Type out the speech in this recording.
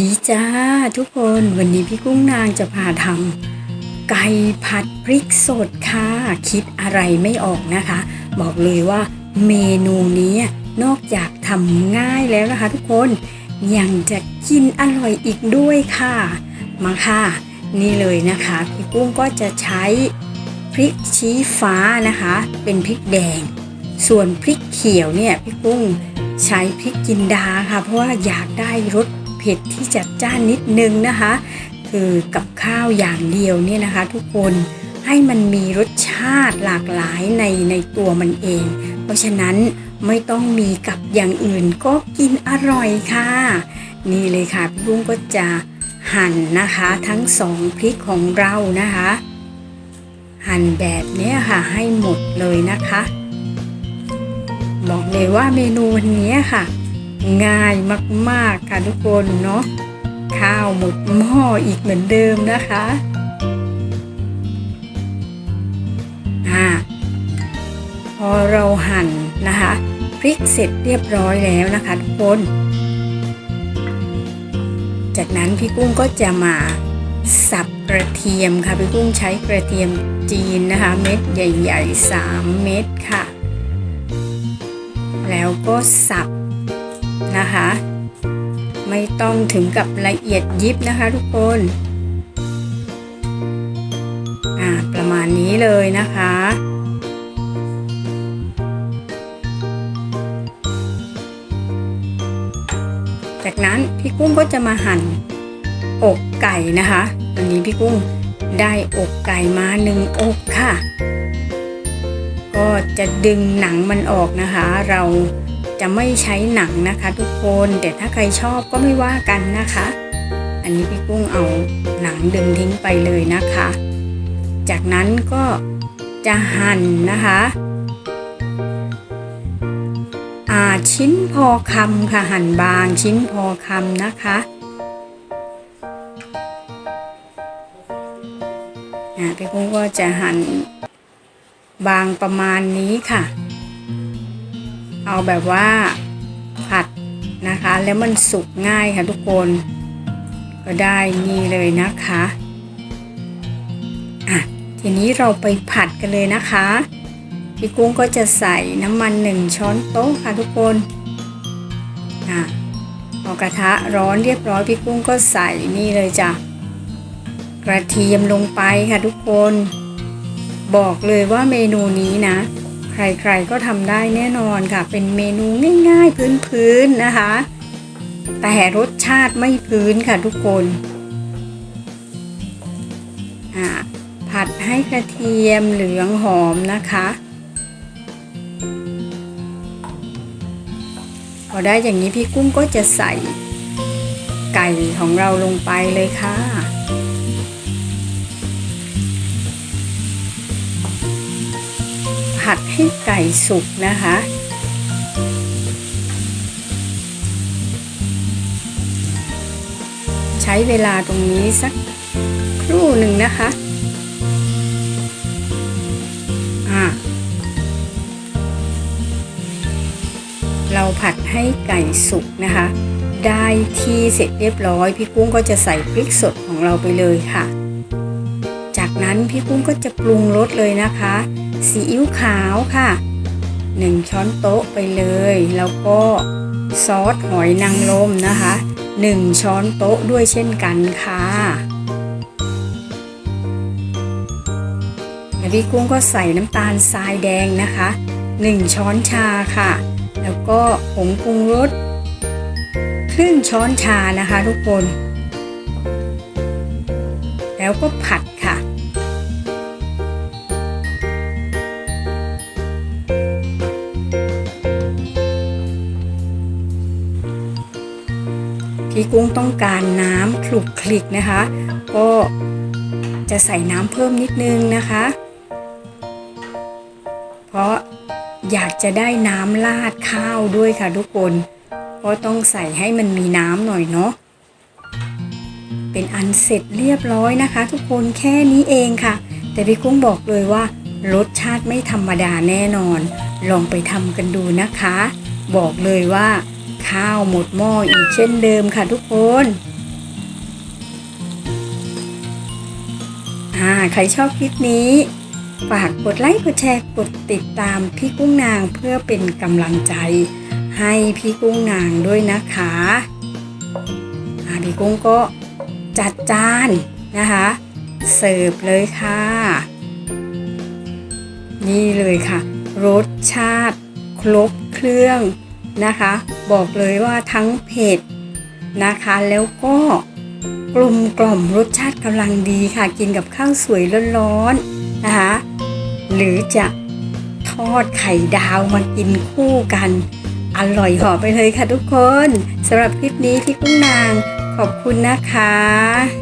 ดีจ้าทุกคนวันนี้พี่กุ้งนางจะพาทำไก่ผัดพริกสดค่ะ คิดอะไรไม่ออกนะคะ บอกเลยว่าเมนูนี้นอกจากทำง่ายแล้วนะคะทุกคนยังจะกินอร่อยอีกด้วยค่ะ มาค่ะ นี่เลยนะคะพี่กุ้งก็จะใช้พริกชี้ฟ้านะคะ เป็นพริกแดง ส่วนพริกเขียวเนี่ยพี่กุ้งใช้พริกจินดาค่ะ เพราะว่าอยากได้รส เผ็ดที่จัดจ้านนิดนึงนะคะ คือกับข้าวอย่างเดียวเนี่ยนะคะ ทุกคนให้มันมีรสชาติหลากหลายในในตัวมันเอง เพราะฉะนั้นไม่ต้องมีกับอย่างอื่นก็กินอร่อยค่ะ นี่เลยค่ะพี่กุ้งก็จะหั่นนะคะทั้งสองพริกของเรานะคะ หั่นแบบนี้ค่ะให้หมดเลยนะคะ บอกเลยว่าเมนูวันนี้ค่ะ ง่ายมาก ๆ ค่ะทุกคนเนาะข้าวหมดหม้ออีกเหมือนเดิมนะคะอ่าพอเราหั่นนะคะพริกเสร็จเรียบร้อยแล้วนะคะทุกคน จากนั้นพี่กุ้งก็จะมาสับกระเทียมค่ะพี่กุ้งใช้กระเทียมจีนนะคะ เม็ดใหญ่ๆ3เม็ดค่ะ แล้วก็สับ นะคะ ไม่ต้องถึงกับละเอียดยิบนะคะทุกคนอ่าประมาณนี้เลยนะคะจากนั้นพี่กุ้งก็จะมาหั่นอกไก่นะคะตอนนี้พี่กุ้งได้อกไก่มาหนึ่งอกค่ะ ก็จะดึงหนังมันออกนะคะ เรา จะไม่ใช้หนังนะคะ ทุกคนแต่ถ้าใครชอบก็ไม่ว่ากันนะคะ อันนี้พี่กุ้งเอาหนังดึงทิ้งไปเลยนะคะ จากนั้นก็จะหั่นนะคะอาชิ้นพอคำค่ะหั่นบางชิ้นพอคำนะคะอ่าพี่กุ้งก็จะหั่นบางประมาณนี้ค่ะ เอาแบบว่าผัดนะคะ แล้วมันสุกง่ายค่ะทุกคน ก็ได้นี่เลยนะคะอะทีนี้เราไปผัดกันเลยนะคะพี่กุ้งก็จะใส่น้ำมันหนึ่งช้อนโต๊ะค่ะทุกคนอะพอกระทะร้อนเรียบร้อยพี่กุ้งก็ใส่นี่เลยจ้ะกระเทียมลงไปค่ะทุกคน บอกเลยว่าเมนูนี้นะ ใครๆก็ทำได้แน่นอนค่ะ เป็นเมนูง่าย ๆ พื้นๆนะคะ แต่รสชาติไม่พื้นค่ะทุกคนอะผัดให้กระเทียมเหลืองหอมนะคะ พอได้อย่างนี้พี่กุ้งก็จะใส่ไก่ของเราลงไปเลยค่ะ ผัดให้ไก่สุกนะคะ ใช้เวลาตรงนี้สักครู่หนึ่งนะคะเราผัดให้ไก่สุกนะคะ ได้ที่เสร็จเรียบร้อย พี่กุ้งก็จะใส่พริกสดของเราไปเลยค่ะ นั้นพี่กุ้งก็จะปรุงรสเลยนะคะซีอิ๊วขาวค่ะ 1 ช้อนโต๊ะไปเลย แล้วก็ซอสหอยนางรมนะคะ 1 ช้อนโต๊ะด้วยเช่นกันค่ะแล้วพี่กุ้งก็ใส่น้ำตาลทรายแดงนะคะ 1 ช้อนชาค่ะ แล้วก็ผงปรุงรสครึ่งช้อนชานะคะทุกคน แล้วก็ผัดค่ะ พี่กุ้งต้องการน้ำคลุกคลิกนะคะ ก็จะใส่น้ำเพิ่มนิดนึงนะคะ เพราะอยากจะได้น้ำราดข้าวด้วยค่ะทุกคนก็ต้องใส่ให้มันมีน้ำหน่อยเนาะเป็นอันเสร็จเรียบร้อยนะคะ ทุกคนแค่นี้เองค่ะ แต่พี่กุ้งบอกเลยว่ารสชาติไม่ธรรมดาแน่นอน ลองไปทำกันดูนะคะ บอกเลยว่า ข้าวหมดหม้ออีกเช่นเดิมค่ะทุกคนใครชอบคลิปนี้ ฝากกดไลค์กดแชร์กดติดตามพี่กุ้งนางเพื่อเป็นกำลังใจ ให้พี่กุ้งนางด้วยนะคะพี่กุ้งก็จัดจานนะคะ เสิร์ฟเลยค่ะ นี่เลยค่ะ รสชาติ ครบเครื่อง นะคะ บอกเลยว่าทั้งเผ็ดนะคะ แล้วก็กลมกล่อมรสชาติกำลังดีค่ะ กินกับข้าวสวยร้อนๆนะคะ หรือจะทอดไข่ดาวมากินคู่กัน อร่อยหอไปเลยค่ะทุกคนสำหรับคลิปนี้พี่กุ้งนางขอบคุณนะคะ